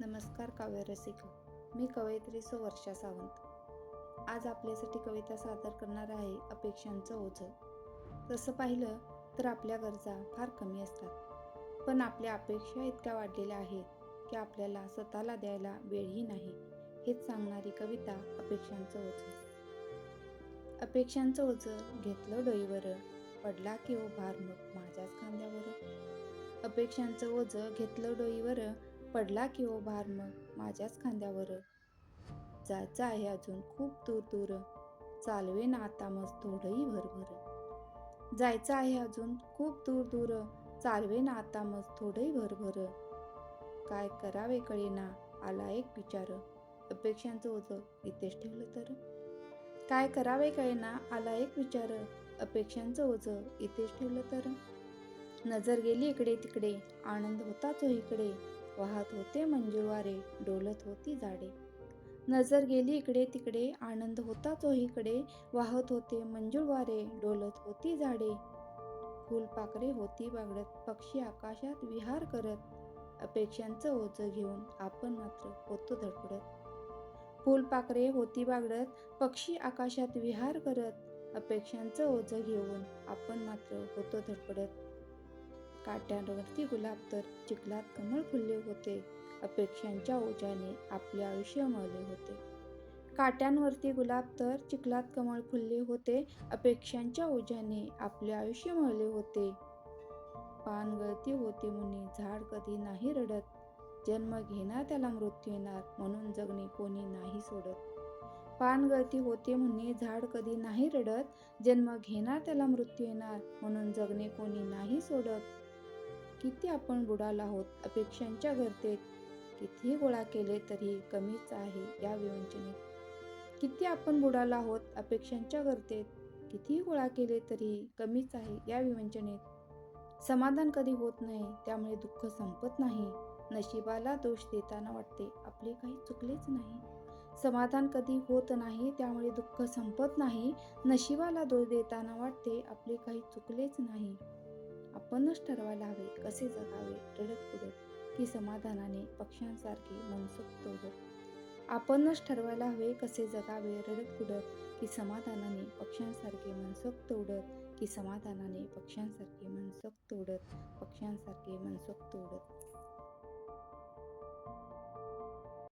नमस्कार काव्य रसिका. मी कवयित्री सो वर्षा सावंत. आज आपल्यासाठी कविता सादर करणार आहे अपेक्षांचं ओझं. तसं पाहिलं तर आपल्या गरजा फार कमी असतात. पण आपल्या अपेक्षा इतक्या वाढलेल्या आहेत की आपल्याला स्वतःला द्यायला वेळही नाही हेच सांगणारी कविता अपेक्षांचं ओझं. अपेक्षांचं ओझं घेतलं डोईवर पडला की ओ भार मग माझ्याच खांद्यावर. अपेक्षांचं ओझं घेतलं डोईवर पडला की ओ भार मग माझ्याच खांद्यावर. जायचं आहे अजून खूप दूर दूर. चालवे ना आता मग थोडंही भरभर. जायचं आहे अजून खूप दूर दूर. चालवे ना आता मग थोडंही भरभर. काय करावे कळेना आला एक विचार. अपेक्षांचं ओझं इथेच ठेवलं तर. काय करावे कळेना आला एक विचार. अपेक्षांचं ओझं इथेच ठेवलं तर. नजर गेली इकडे तिकडे आनंद होता हो इकडे. वाहत होते मंजुळवारे डोलत होती झाडे नजर गेली इकडे तिकडे आनंद होता इकडे वाहत होते मंजुळवारे डोलत होती झाडे फुलपाखरे होती बागडत पक्षी आकाशात विहार करत. अपेक्षांचं ओझं घेऊन आपण मात्र होतो धडपडत. फुलपाखरे होती बागडत पक्षी आकाशात विहार करत. अपेक्षांचं ओझं घेऊन आपण मात्र होतो धडपडत. काट्यांवरती गुलाब तर चिखलात कमळ फुलले होते. अपेक्षांच्या ओझ्याने आपले आयुष्य मळले होते. काट्यांवरती गुलाब तर चिखलात कमळ फुलले होते. अपेक्षांच्या ओझ्याने आपले आयुष्य मळले होते. पान गळती होते मुनी झाड कधी नाही रडत. जन्म घेणार त्याला मृत्यू येणार म्हणून जगणे कोणी नाही सोडत. पान गळती होते म्हणे झाड कधी नाही रडत. जन्म घेणार त्याला मृत्यू येणार म्हणून जगणे कोणी नाही सोडत. किती आपण बुडाला आहोत अपेक्षांच्या गर्तेत कितीही गोळा केले तरी कमीच आहे या विवंचनेत. किती आपण बुडाला आहोत अपेक्षांच्या गर्तेत कितीही गोळा केले तरी कमीच आहे या विवंचनेत. समाधान कधी होत नाही त्यामुळे दुःख संपत नाही नशिबाला दोष देताना वाटते आपले काही चुकलेच नाही. समाधान कधी होत नाही त्यामुळे दुःख संपत नाही नशिबाला दोष देताना वाटते आपले काही चुकलेच नाही. आपणच ठरवायला हवे कसे जगावे रडत कुडत की समाधानाने पक्ष्यांसारखे मनसोक्त उडत आपणच ठरवायला हवे कसे जगावे रडत कुडत की समाधानाने पक्ष्यांसारखे मनसोक्त उडत की समाधानाने पक्ष्यांसारखे मनसोक्त उडत पक्ष्यांसारखे मनसोक्त उडत